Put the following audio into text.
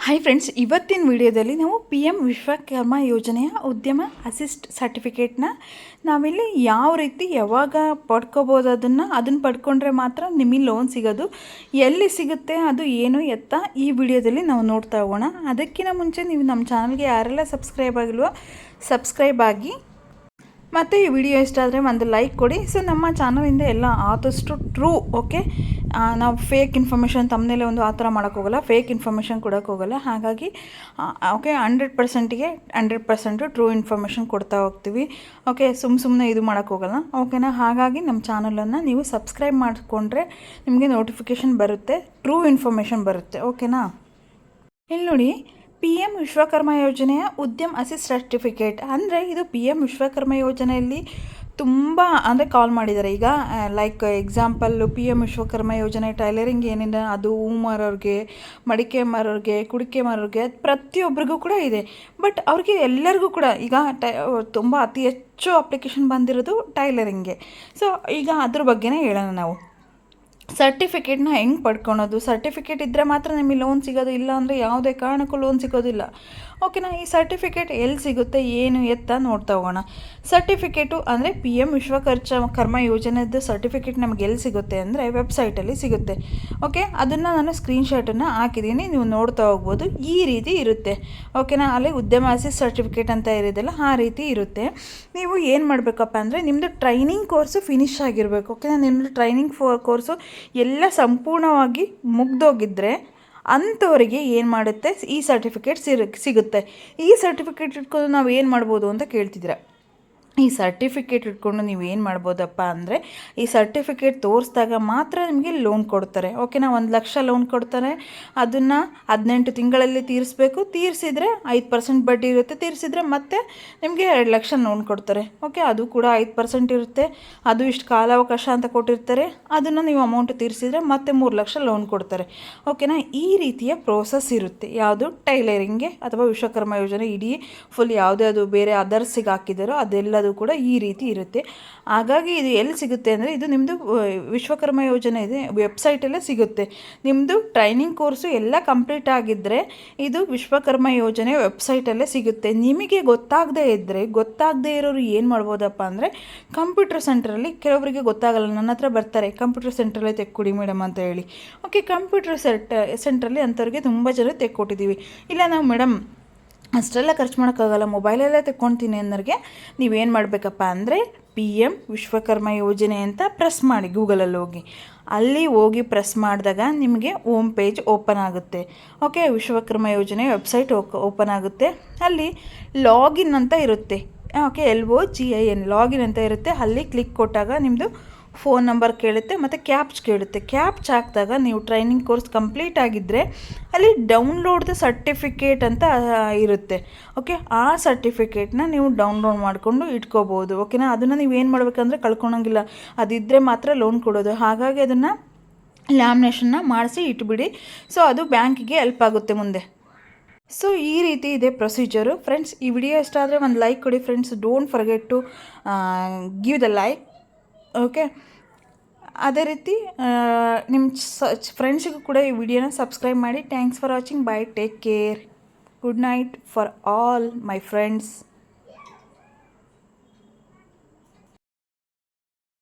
Hi friends ಇವತ್ತಿನ ವಿಡಿಯೋದಲ್ಲಿ ನಾವು ಪಿ ಎಂ ವಿಶ್ವಕರ್ಮ ಯೋಜನೆಯ ಉದ್ಯಮ ಅಸಿಸ್ಟ್ ಸರ್ಟಿಫಿಕೇಟ್ನ ನಾವಿಲ್ಲಿ ಯಾವ ರೀತಿ ಯಾವಾಗ ಪಡ್ಕೋಬೋದು ಅದನ್ನು ಅದನ್ನು ಪಡ್ಕೊಂಡ್ರೆ ಮಾತ್ರ ನಿಮಗೆ ಲೋನ್ ಸಿಗೋದು, ಎಲ್ಲಿ ಸಿಗುತ್ತೆ, ಅದು ಏನು ಎತ್ತ ಈ ವಿಡಿಯೋದಲ್ಲಿ ನಾವು ನೋಡ್ತಾ ಹೋಗೋಣ. ಅದಕ್ಕಿಂತ ಮುಂಚೆ ನೀವು ನಮ್ಮ ಚಾನಲ್ಗೆ ಯಾರೆಲ್ಲ ಸಬ್ಸ್ಕ್ರೈಬ್ ಆಗಿಲ್ವೋ ಸಬ್ಸ್ಕ್ರೈಬ್ ಆಗಿ ಮತ್ತು ಈ ವಿಡಿಯೋ ಇಷ್ಟ ಆದರೆ ಒಂದು ಲೈಕ್ ಕೊಡಿ. ಸೊ ನಮ್ಮ ಚಾನಲಿಂದ ಎಲ್ಲ ಆದಷ್ಟು ಟ್ರೂ ಓಕೆ ನಾವು ಫೇಕ್ ಇನ್ಫಾರ್ಮೇಷನ್ ತಮ್ಮನೇಲೆ ಒಂದು ಆ ಥರ ಮಾಡೋಕ್ಕೋಗಲ್ಲ ಫೇಕ್ ಇನ್ಫಾರ್ಮೇಷನ್ ಕೊಡೋಕ್ಕೋಗಲ್ಲ ಹಾಗಾಗಿ ಓಕೆ ಹಂಡ್ರೆಡ್ ಪರ್ಸೆಂಟಿಗೆ ಹಂಡ್ರೆಡ್ ಪರ್ಸೆಂಟು ಟ್ರೂ ಇನ್ಫಾರ್ಮೇಷನ್ ಕೊಡ್ತಾ ಹೋಗ್ತೀವಿ. ಓಕೆ ಸುಮ್ಮ ಸುಮ್ಮನೆ ಇದು ಮಾಡೋಕ್ಕೋಗಲ್ಲ ಓಕೆನಾ ಹಾಗಾಗಿ ನಮ್ಮ ಚಾನಲನ್ನು ನೀವು ಸಬ್ಸ್ಕ್ರೈಬ್ ಮಾಡಿಕೊಂಡ್ರೆ ನಿಮಗೆ ನೋಟಿಫಿಕೇಷನ್ ಬರುತ್ತೆ. ಟ್ರೂ ಇನ್ಫಾರ್ಮೇಷನ್ ಬರುತ್ತೆ. ಓಕೆನಾ ಇಲ್ಲಿ ನೋಡಿ ಪಿ ಎಂ ವಿಶ್ವಕರ್ಮ ಯೋಜನೆಯ ಉದ್ಯಮ್ ಅಸಿಸ್ಟ್ ಸರ್ಟಿಫಿಕೇಟ್ ಅಂದರೆ ಇದು ಪಿ ಎಂ ವಿಶ್ವಕರ್ಮ ಯೋಜನೆಯಲ್ಲಿ ತುಂಬ ಅಂದರೆ ಕಾಲ್ ಮಾಡಿದ್ದಾರೆ ಈಗ like example P M Vishwakarma ಯೋಜನೆ ಟೈಲರಿಂಗ್ ಏನಿದೆ, ಅದು ಹೂ ಮಾರೋರಿಗೆ ಮಡಿಕೆ ಮಾರೋರಿಗೆ ಕುಡಿಕೆ ಮಾರೋರಿಗೆ ಪ್ರತಿಯೊಬ್ಬರಿಗೂ ಕೂಡ ಇದೆ. ಬಟ್ ಅವ್ರಿಗೆ ಎಲ್ಲರಿಗೂ ಕೂಡ ಈಗ ಟೈ, ತುಂಬ ಅತಿ ಹೆಚ್ಚು ಅಪ್ಲಿಕೇಶನ್ ಬಂದಿರೋದು ಟೈಲರಿಂಗ್ಗೆ ಸೊ ಈಗ ಅದ್ರ ಬಗ್ಗೆನೇ ಹೇಳೋಣ ನಾವು. ಸರ್ಟಿಫಿಕೇಟ್ನ ಹೆಂಗೆ ಪಡ್ಕೊಳೋದು? ಸರ್ಟಿಫಿಕೇಟ್ ಇದ್ದರೆ ಮಾತ್ರ ನಿಮಗೆ ಲೋನ್ ಸಿಗೋದು ಇಲ್ಲ ಅಂದರೆ ಯಾವುದೇ ಕಾರಣಕ್ಕೂ ಲೋನ್ ಸಿಗೋದಿಲ್ಲ. ಓಕೆನಾ ಈ ಸರ್ಟಿಫಿಕೇಟ್ ಎಲ್ಲಿ ಸಿಗುತ್ತೆ, ಏನು ಎತ್ತ ನೋಡ್ತಾ ಹೋಗೋಣ. ಸರ್ಟಿಫಿಕೇಟು ಅಂದರೆ ಪಿ ಎಂ ವಿಶ್ವಕರ್ಚ ಕರ್ಮ ಯೋಜನೆದು ಸರ್ಟಿಫಿಕೇಟ್ ನಮ್ಗೆ ಎಲ್ಲಿ ಸಿಗುತ್ತೆ ಅಂದರೆ ವೆಬ್ಸೈಟಲ್ಲಿ ಸಿಗುತ್ತೆ. ಓಕೆ ಅದನ್ನು ನಾನು ಸ್ಕ್ರೀನ್ಶಾಟನ್ನು ಹಾಕಿದ್ದೀನಿ ನೀವು ನೋಡ್ತಾ ಹೋಗ್ಬೋದು, ಈ ರೀತಿ ಇರುತ್ತೆ. ಓಕೆನಾ ಅಲ್ಲಿ ಉದ್ಯಮ ಅಸಿಸ್ಟ್ ಸರ್ಟಿಫಿಕೇಟ್ ಅಂತ ಇರೋದಲ್ಲ ಆ ರೀತಿ ಇರುತ್ತೆ. ನೀವು ಏನು ಮಾಡಬೇಕಪ್ಪ ಅಂದರೆ ನಿಮ್ಮದು ಟ್ರೈನಿಂಗ್ ಕೋರ್ಸು ಫಿನಿಶ್ ಆಗಿರಬೇಕು. ಓಕೆನಾ ನಿಮ್ಮದು ಟ್ರೈನಿಂಗ್ ಫೋ ಕೋರ್ಸು ಎಲ್ಲ ಸಂಪೂರ್ಣವಾಗಿ ಮುಗ್ದೋಗಿದ್ದರೆ ಅಂಥವರಿಗೆ ಏನು ಮಾಡುತ್ತೆ? ಈ ಸರ್ಟಿಫಿಕೇಟ್ ಸಿರು ಸಿಗುತ್ತೆ. ಈ ಸರ್ಟಿಫಿಕೇಟ್ ಇಟ್ಕೊಂಡು ನಾವು ಏನು ಮಾಡ್ಬೋದು ಅಂತ ಕೇಳ್ತಿದ್ದೀರ? ಈ ಸರ್ಟಿಫಿಕೇಟ್ ಇಟ್ಕೊಂಡು ನೀವು ಏನು ಮಾಡ್ಬೋದಪ್ಪ ಅಂದರೆ, ಈ ಸರ್ಟಿಫಿಕೇಟ್ ತೋರಿಸಿದಾಗ ಮಾತ್ರ ನಿಮಗೆ ಲೋನ್ ಕೊಡ್ತಾರೆ. ಓಕೆನಾ ಒಂದು ಲಕ್ಷ ಲೋನ್ ಕೊಡ್ತಾರೆ. ಅದನ್ನು ಹದಿನೆಂಟು ತಿಂಗಳಲ್ಲಿ ತೀರಿಸ್ಬೇಕು. ತೀರಿಸಿದ್ರೆ ಐದು ಪರ್ಸೆಂಟ್ ಬಡ್ಡಿ ಇರುತ್ತೆ. ತೀರಿಸಿದ್ರೆ ಮತ್ತೆ ನಿಮಗೆ ಎರಡು ಲಕ್ಷ ಲೋನ್ ಕೊಡ್ತಾರೆ. ಓಕೆ ಅದು ಕೂಡ ಐದು ಪರ್ಸೆಂಟ್ ಇರುತ್ತೆ. ಅದು ಇಷ್ಟು ಕಾಲಾವಕಾಶ ಅಂತ ಕೊಟ್ಟಿರ್ತಾರೆ. ಅದನ್ನು ನೀವು ಅಮೌಂಟ್ ತೀರಿಸಿದ್ರೆ ಮತ್ತೆ ಮೂರು ಲಕ್ಷ ಲೋನ್ ಕೊಡ್ತಾರೆ. ಓಕೆನಾ ಈ ರೀತಿಯ ಪ್ರೋಸೆಸ್ ಇರುತ್ತೆ. ಯಾವುದು? ಟೈಲರಿಂಗ್ಗೆ ಅಥವಾ ವಿಶ್ವಕರ್ಮ ಯೋಜನೆ, ಇಡೀ ಫುಲ್ ಯಾವುದೇ ಅದು ಬೇರೆ ಅದರ್ಸಿಗೆ ಹಾಕಿದಾರೋ ಅದೆಲ್ಲದು ಕೂಡ ಈ ರೀತಿ ಇರುತ್ತೆ. ಹಾಗಾಗಿ ಇದು ಎಲ್ಲಿ ಸಿಗುತ್ತೆ ಅಂದರೆ ಇದು ನಿಮ್ಮದು ವಿಶ್ವಕರ್ಮ ಯೋಜನೆ ಇದೆ, ವೆಬ್ಸೈಟಲ್ಲೇ ಸಿಗುತ್ತೆ. ನಿಮ್ಮದು ಟ್ರೈನಿಂಗ್ ಕೋರ್ಸು ಎಲ್ಲ ಕಂಪ್ಲೀಟ್ ಆಗಿದ್ದರೆ ಇದು ವಿಶ್ವಕರ್ಮ ಯೋಜನೆ ವೆಬ್ಸೈಟಲ್ಲೇ ಸಿಗುತ್ತೆ. ನಿಮಗೆ ಗೊತ್ತಾಗದೇ ಇದ್ದರೆ ಗೊತ್ತಾಗದೇ ಇರೋರು ಏನು ಮಾಡ್ಬೋದಪ್ಪ ಅಂದರೆ ಕಂಪ್ಯೂಟರ್ ಸೆಂಟ್ರಲ್ಲಿ ಕೆಲವರಿಗೆ ಗೊತ್ತಾಗಲ್ಲ, ನನ್ನ ಹತ್ರ ಬರ್ತಾರೆ, ಕಂಪ್ಯೂಟರ್ ಸೆಂಟ್ರಲ್ಲೇ ತೆಕ್ಕೊಡಿ ಮೇಡಮ್ ಅಂತ ಹೇಳಿ. ಓಕೆ, ಕಂಪ್ಯೂಟರ್ ಸೆಟ್, ಸೆಂಟ್ರಲ್ಲಿ ಅಂಥವ್ರಿಗೆ ತುಂಬ ಜನ ತೆಕ್ಕೊಟ್ಟಿದ್ದೀವಿ. ಇಲ್ಲ, ನಾವು ಮೇಡಮ್ ಅಷ್ಟೆಲ್ಲ ಖರ್ಚು ಮಾಡೋಕ್ಕಾಗಲ್ಲ. ಮೊಬೈಲಲ್ಲೇ ತೆಕ್ಕೊಳ್ತೀನಿ ಅನ್ನೋರಿಗೆ ನೀವೇನು ಮಾಡಬೇಕಪ್ಪ ಅಂದರೆ ಪಿ ಎಂ ವಿಶ್ವಕರ್ಮ ಯೋಜನೆ ಅಂತ ಪ್ರೆಸ್ ಮಾಡಿ ಗೂಗಲಲ್ಲಿ ಹೋಗಿ. ಅಲ್ಲಿ ಹೋಗಿ ಪ್ರೆಸ್ ಮಾಡಿದಾಗ ನಿಮಗೆ ಓಮ್ ಪೇಜ್ ಓಪನ್ ಆಗುತ್ತೆ. ಓಕೆ ವಿಶ್ವಕರ್ಮ ಯೋಜನೆ ವೆಬ್ಸೈಟ್ ಓಪನ್ ಆಗುತ್ತೆ. ಅಲ್ಲಿ ಲಾಗಿನ್ ಅಂತ ಇರುತ್ತೆ. Okay L O G I N login ಅಂತ ಇರುತ್ತೆ. ಅಲ್ಲಿ ಕ್ಲಿಕ್ ಕೊಟ್ಟಾಗ ನಿಮ್ಮದು ಫೋನ್ ನಂಬರ್ ಕೇಳುತ್ತೆ, ಮತ್ತು ಕ್ಯಾಪ್ಚ್ ಕೇಳುತ್ತೆ. ಕ್ಯಾಪ್ಚ್ ಹಾಕಿದಾಗ ನೀವು ಟ್ರೈನಿಂಗ್ ಕೋರ್ಸ್ ಕಂಪ್ಲೀಟ್ ಆಗಿದ್ದರೆ ಅಲ್ಲಿ ಡೌನ್ಲೋಡ್ ದ ಸರ್ಟಿಫಿಕೇಟ್ ಅಂತ ಇರುತ್ತೆ. ಓಕೆ, ಆ ಸರ್ಟಿಫಿಕೇಟ್ನ ನೀವು ಡೌನ್ಲೋಡ್ ಮಾಡಿಕೊಂಡು ಇಟ್ಕೋಬೋದು ಓಕೆನಾ? ಅದನ್ನು ನೀವು ಏನು ಮಾಡಬೇಕಂದ್ರೆ ಕಳ್ಕೊಳಂಗಿಲ್ಲ. ಅದಿದ್ದರೆ ಮಾತ್ರ ಲೋನ್ ಕೊಡೋದು. ಹಾಗಾಗಿ ಅದನ್ನು ಲ್ಯಾಮಿನೇಷನ್ನ ಮಾಡಿಸಿ ಇಟ್ಬಿಡಿ. ಸೊ, ಅದು ಬ್ಯಾಂಕಿಗೆ ಹೆಲ್ಪ್ ಆಗುತ್ತೆ ಮುಂದೆ. ಸೊ, ಈ ರೀತಿ ಇದೆ ಪ್ರೊಸೀಜರು. ಫ್ರೆಂಡ್ಸ್, ಈ ವಿಡಿಯೋ ಇಷ್ಟ ಆದರೆ ಒಂದು ಲೈಕ್ ಕೊಡಿ. Friends, don't forget to give the like. Okay ಅದೇ ರೀತಿ ನಿಮ್ಮ ಸಚ್ ಫ್ರೆಂಡ್ಸಿಗೂ ಕೂಡ ಈ ವಿಡಿಯೋನ ಸಬ್ಸ್ಕ್ರೈಬ್ ಮಾಡಿ. Thanks for watching bye take care good night for all my friends